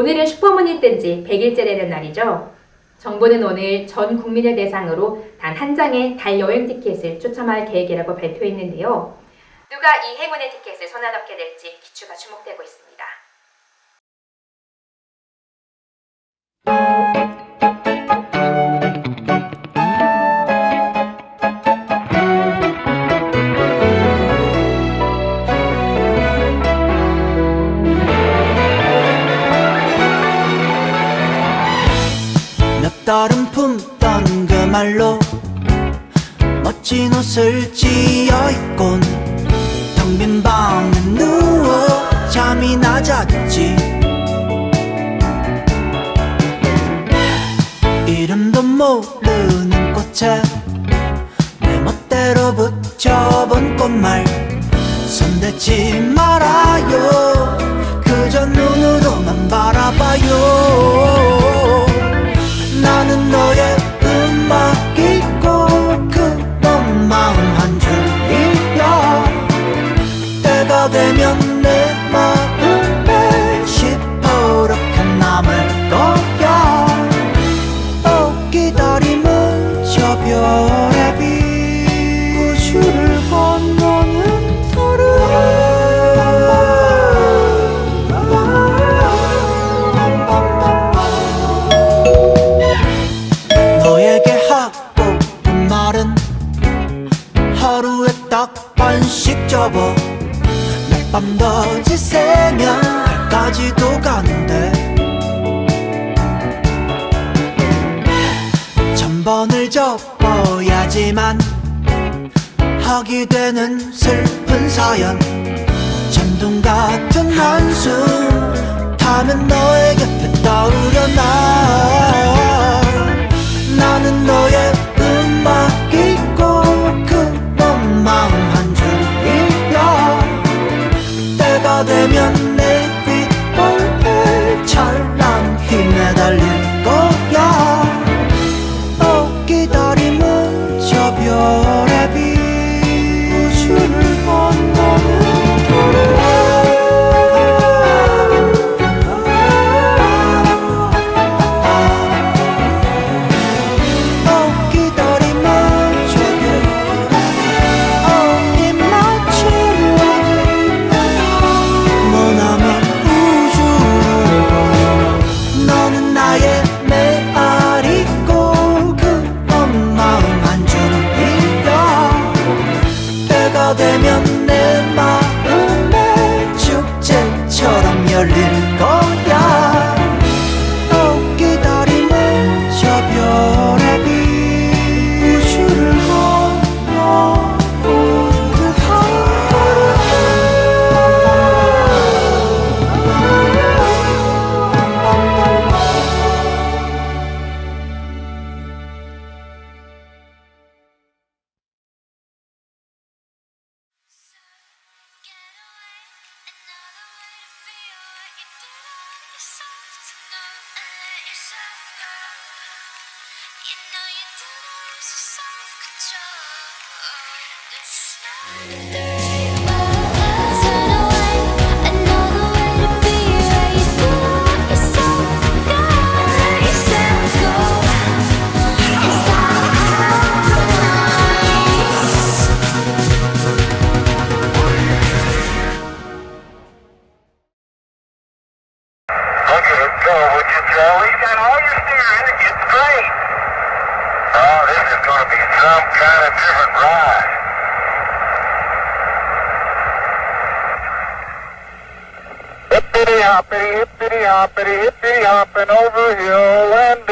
오늘은 슈퍼문이 뜬지 100일째 되는 날이죠. 정부는 오늘 전 국민을 대상으로 단 한 장의 달 여행 티켓을 추첨할 계획이라고 발표했는데요. 누가 이 행운의 티켓을 손에 넣게 될지 기추가 주목되고 있습니다. 몇 달은 품던 그 말로 멋진 옷을 지어 입곤 텅 빈 방에 누워 잠이 낮았지. 이름도 모르는 꽃에 내 멋대로 붙여본 꽃말 손대지 말 접어 몇밤더 지새면 달까지도 가는데. 천 번을 접어야지만 하게 되는 슬픈 사연. 전동 같은 한숨 타면 너의 곁에 떠오르나 되면 내마 Oh, this is going to be some kind of different ride. Hippity hoppity, hippity hoppity, hippity hopping over hill and